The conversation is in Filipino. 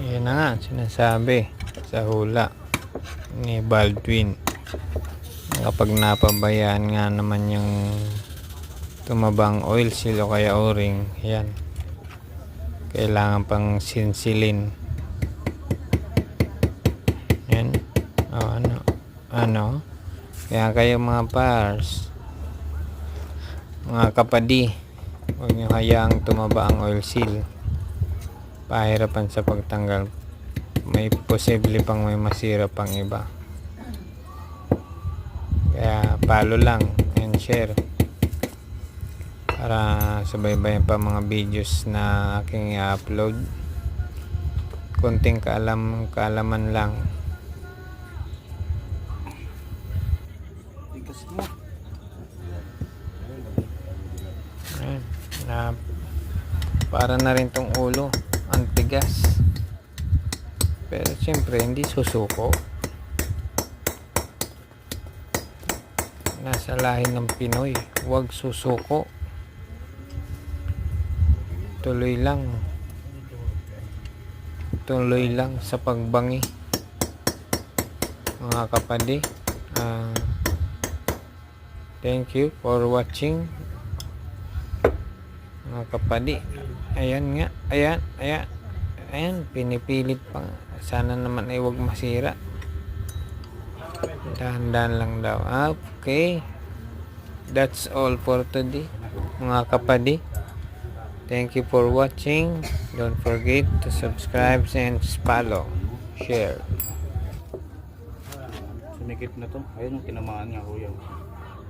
Yan na nga, sinasabi sa hula ni Baldwin. Kapag napabayaan nga naman yung tumabang oil seal o kaya o-ring, yan. Kailangan pang sinsilin. Yan. O, ano? Ano? Kaya kayo mga pars, mga kapadi, huwag nyo hayaang tumaba ang oil seal. Pahirapan sa pagtanggal. May posible pang may masira pang iba. Kaya follow lang and share para subaybayan pa mga videos na aking i-upload. Konting kaalam kaalaman lang. Na para na rin tong ulo ang tigas pero siyempre hindi susuko. Nasa lahi ng Pinoy huwag susuko. Tuloy lang. Tuloy lang sa pagbangi. Mga kapadi ah, thank you for watching. Mga kapadi ayan nga ayan ayan ayan pinipilit pa nga. sana naman ay wag masira. Dahan-dahan lang daw. Ah, okay. That's all for today mga kapadi. Thank you for watching. Don't forget to subscribe and follow. Share. Sumikip na to. Ayun tinamaan niya kuya.